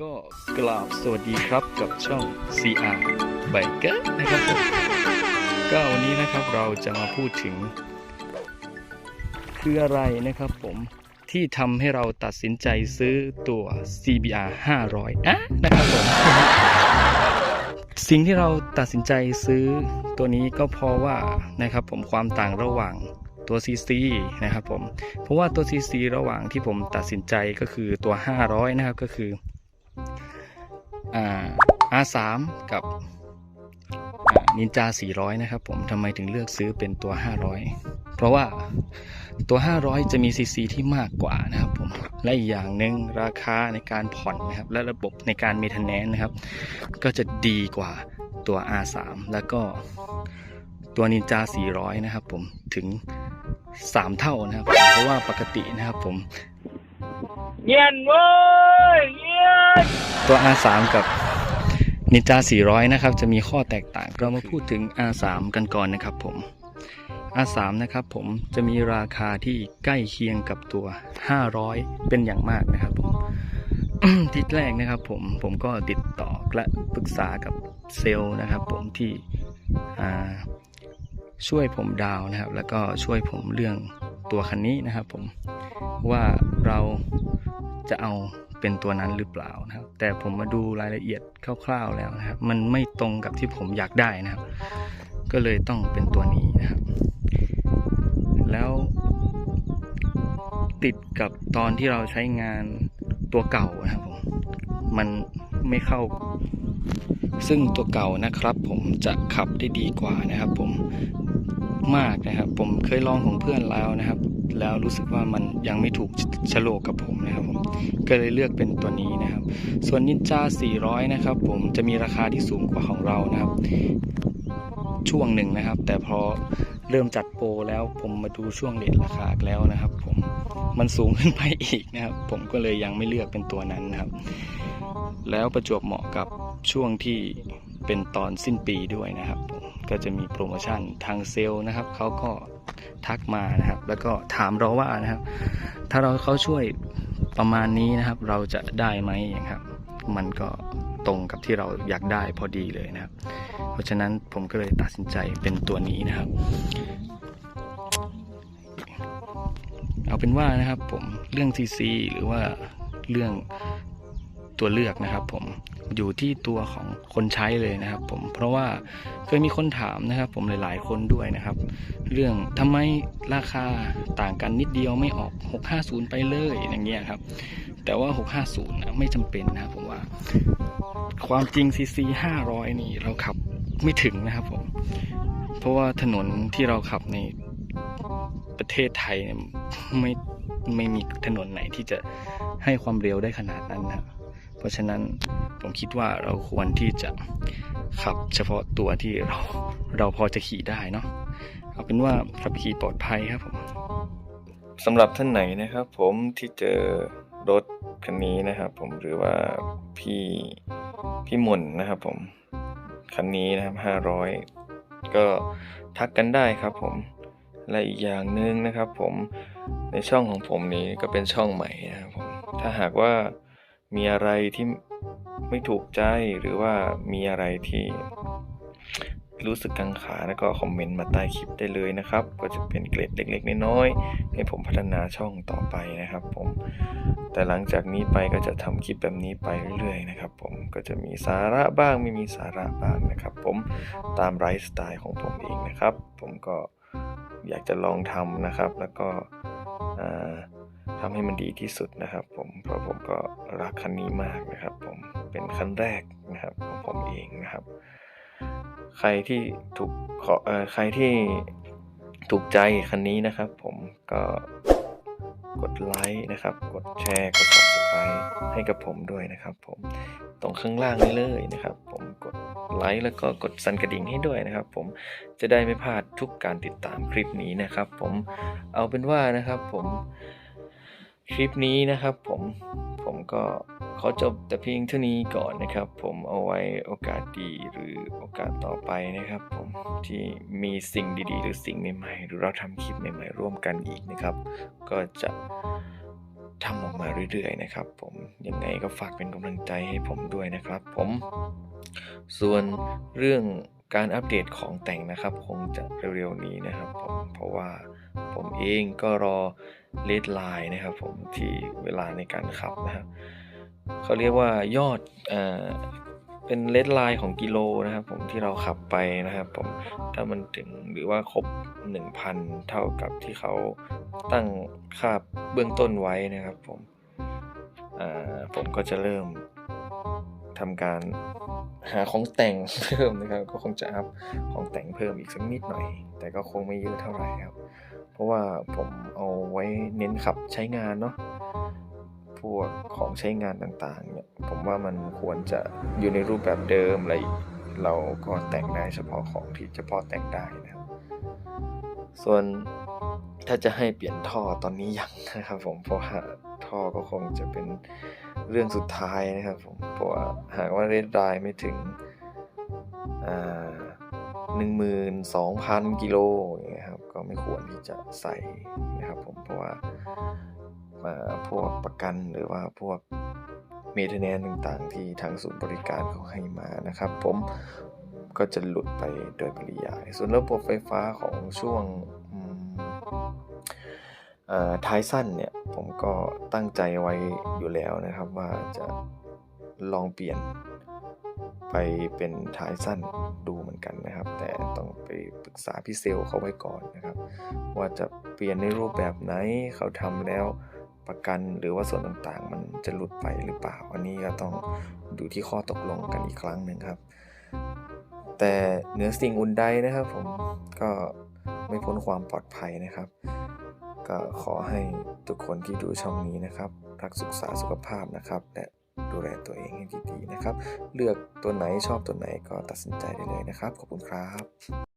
ก็กราบสวัสดีครับกับช่อง CR Biker นะครับผมก็วันนี้นะครับเราจะมาพูดถึง คืออะไรนะครับผมที่ทำให้เราตัดสินใจซื้อตัว CBR 500อะนะครับผมสิ่งที่เราตัดสินใจซื้อตัวนี้ก็เพราะว่านะครับผมความต่างระหว่างตัว CC นะครับผมเพราะว่าตัว CC ระหว่างที่ผมตัดสินใจก็คือตัว 500 นะครับก็คือ R3 กับนินจา 400 นะครับผมทำไมถึงเลือกซื้อเป็นตัว 500 เพราะว่าตัว 500 จะมี CC ที่มากกว่านะครับผมและอีกอย่างหนึ่งราคาในการผ่อนนะครับและระบบในการมีทนแนนนะครับ ก็จะดีกว่าตัว R3 แล้วก็ตัวนินจา 400 นะครับผมถึง 3 เท่านะครับ เพราะว่าปกตินะครับผมเย็นเว้ยเย ตัว R3 กับนินจา400 นะครับ จะมีข้อแตกต่าง เรามาพูดถึง R3 กันก่อนนะครับผม R3 นะครับผมจะมีราคาที่ใกล้เคียงกับตัว 500 เป็นอย่างมากนะครับผมที่แรกนะครับผมผมก็ติดต่อและปรึกษากับเซลล์นะครับ ผมที่ช่วยผมดาวนะครับ แล้วก็ช่วยผมเรื่องตัวคันนี้นะครับ ผมว่าเราจะเอา เป็นตัวนั้นหรือเปล่านะครับ แต่ผมมาดูรายละเอียดคร่าวๆแล้วนะครับ มันไม่ตรงกับที่ผมอยากได้นะครับ ก็เลยต้องเป็นตัวนี้นะครับ แล้วติดกับตอนที่เราใช้งานตัวเก่านะครับผม มันไม่เข้า ซึ่งตัวเก่านะครับ ผมจะขับได้ดีกว่านะครับ ผมมากนะครับ ผมเคยลองของเพื่อนแล้วนะครับ แล้วรู้สึกว่ามัน ยังไม่ถูกฉลกกับผมนะครับผมก็เลยเลือกเป็นตัวนี้นะครับ ส่วนนินจา 400 นะครับ ผมจะมีราคาที่สูงกว่าของเรานะครับ ช่วงหนึ่งนะครับ แต่พอเริ่มจัดโปรแล้วผมมาดูช่วงเลทราคาแล้วนะครับ ผมมันสูงขึ้นไปอีกนะครับ ผมก็เลยยังไม่เลือกเป็นตัวนั้นนะครับ แล้วประจวบเหมาะกับช่วงที่เป็นตอนสิ้นปีด้วยนะครับผมก็จะมีโปรโมชั่นทางเซลล์นะครับเขาก็ ทักมานะครับ แล้วก็ถามเราว่านะครับ ถ้าเราเขาช่วยประมาณนี้นะครับ เราจะได้ไหมอย่างครับ มันก็ตรงกับที่เราอยากได้พอดีเลยนะครับ เพราะฉะนั้นผมก็เลยตัดสินใจเป็นตัวนี้นะครับ เอาเป็นว่านะครับผมเรื่อง CC หรือว่าเรื่อง ตัวเลือกนะครับ ผมอยู่ที่ตัวของคนใช้เลยนะครับ ผมเพราะว่าเคยมีคนถามนะครับ ผมหลายๆ คนด้วยนะครับ เรื่องทำไมราคาต่างกันนิดเดียวไม่ออก 650 ไปเลยอย่างเงี้ยครับ แต่ว่า 650นะไม่จำเป็นนะครับผมว่า ความจริง CC 500 นี่เราขับไม่ถึงนะครับผม เพราะว่าถนนที่เราขับในประเทศไทยเนี่ยไม่ไม่มีถนนไหนที่จะให้ความเร็วได้ขนาดนั้นนะครับ เพราะฉะนั้นผมคิดว่าเราควรที่จะขับเฉพาะตัวที่เราเราพอจะขี่ได้เนาะเอาเป็นว่าขับขี่ปลอดภัยครับผมสำหรับท่านไหนนะครับ ผมที่เจอรถคันนี้นะครับผมหรือว่าพี่พี่มนนะครับผมคันนี้นะครับห้าร้อยก็ทักกันได้ครับผมและอีกอย่างหนึ่งนะครับ ผมในช่องของผมนี้ก็เป็นช่องใหม่นะครับผมถ้าหากว่า มีอะไรที่ไม่ถูกใจหรือว่ามีอะไรที่รู้สึกกังขาแล้วก็คอมเมนต์มาใต้คลิปได้เลยนะครับ ก็จะเป็นเกร็ดเล็กๆน้อยๆให้ผมพัฒนาช่องต่อไปนะครับ ผม แต่หลังจากนี้ไปก็จะทำคลิปแบบนี้ไปเรื่อยๆนะครับ ผมก็จะมีสาระบ้างไม่มีสาระบ้างนะครับ ผมตามไลฟ์สไตล์ของผมเองนะครับ ผมก็อยากจะลองทำนะครับ แล้วก็อ่า ทำให้มันดีที่สุดนะครับ ผมเพราะผมก็รักคันนี้มากนะครับ ผมเป็นคันแรกนะครับของผมเองนะครับ ใครที่ถูกขอเออใครที่ถูกใจคันนี้นะครับ ผมก็กดไลค์นะครับ กดแชร์ กด subscribe ให้กับผมด้วยนะครับ ผมตรงข้างล่างนี้เลยนะครับ ผมกดไลค์แล้วก็กดสั่นกระดิ่งให้ด้วยนะครับ ผมจะได้ไม่พลาดทุกการติดตามคลิปนี้นะครับ ผมเอาเป็นว่านะครับ ผม คลิปนี้นะครับผมผมก็ขอจบแต่เพียงเท่านี้ก่อนนะครับ ผมเอาไว้โอกาสดีหรือโอกาสต่อไปนะครับ ผมที่มีสิ่งดีๆ หรือสิ่งใหม่ๆหรือเราทำคลิปใหม่ๆ ร่วมกันอีกนะครับ ก็จะทำออกมาเรื่อยๆนะครับ ผมยังไงก็ฝากเป็นกำลังใจให้ผมด้วยนะครับ ผมส่วนเรื่อง การอัปเดตของแต่งนะครับ คงจะเร็วๆนี้นะครับผมเพราะว่าผมเองก็รอเลดไลน์นะครับผมที่เวลาในการขับนะครับเขาเรียกว่ายอดเอเป็นเลดไลน์ของกิโลนะครับผมที่เราขับไปนะครับผมถ้ามันถึงหรือว่าครบ 1,000 เท่ากับที่เขาตั้งค่าเบื้องต้นไว้นะครับผมผมก็จะเริ่ม ทำการหาของแต่งเพิ่มนะครับ ก็คงจะอัพของแต่งเพิ่มอีกสักนิดหน่อย แต่ก็คงไม่เยอะเท่าไหร่ครับ เพราะว่าผมเอาไว้เน้นขับใช้งานเนาะพวกของใช้งานต่างๆเนี่ยผมว่ามันควรจะอยู่ในรูปแบบเดิมอะไรเราก็แต่งได้เฉพาะของที่เฉพาะแต่งได้นะครับ ส่วนถ้าจะให้เปลี่ยนท่อตอนนี้ยังนะครับผมเพราะว่าท่อก็คงจะเป็น เรื่องสุดท้ายนะครับผมเพราะว่าหากว่าเรดไดไม่ถึงหนึ่งหมื่นสองพันกิโลอย่างเงี้ยครับก็ไม่ควรที่จะใส่นะครับผมเพราะว่าอ่าพวกประกันหรือว่าพวกเม i เ t น n ต่างๆ ที่ทางศูนย์บริการเขาให้มานะครับ ผมก็จะหลุดไปโดยปริยาย ส่วนระบบไฟฟ้าของช่วงอืมเอ่อ ท้ายสั้นเนี่ยผมก็ตั้งใจไว้อยู่แล้วนะครับว่าจะลองเปลี่ยนไปเป็นท้ายสั้นดูเหมือนกันนะครับ แต่ต้องไปปรึกษาพี่เซลเขาไว้ก่อนนะครับ ว่าจะเปลี่ยนในรูปแบบไหนเขาทำแล้วประกันหรือว่าส่วนต่างๆ มันจะหลุดไปหรือเปล่า อันนี้ก็ต้องดูที่ข้อตกลงกันอีกครั้งหนึ่งครับ แต่เหนือสิ่งอื่นใดนะครับ ผมก็ไม่พ้นความปลอดภัยนะครับ ก็ขอให้ทุกคนที่ดูช่องนี้นะครับรักศึกษาสุขภาพนะครับ และดูแลตัวเองให้ดีๆนะครับ เลือกตัวไหนชอบตัวไหนก็ตัดสินใจได้เลยนะครับ ขอบคุณครับ